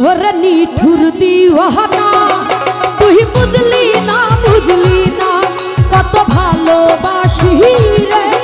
ওরে নিঠুর দিওয়ানা তুই বুঝলি না বুঝলি না কত ভালোবাসি রে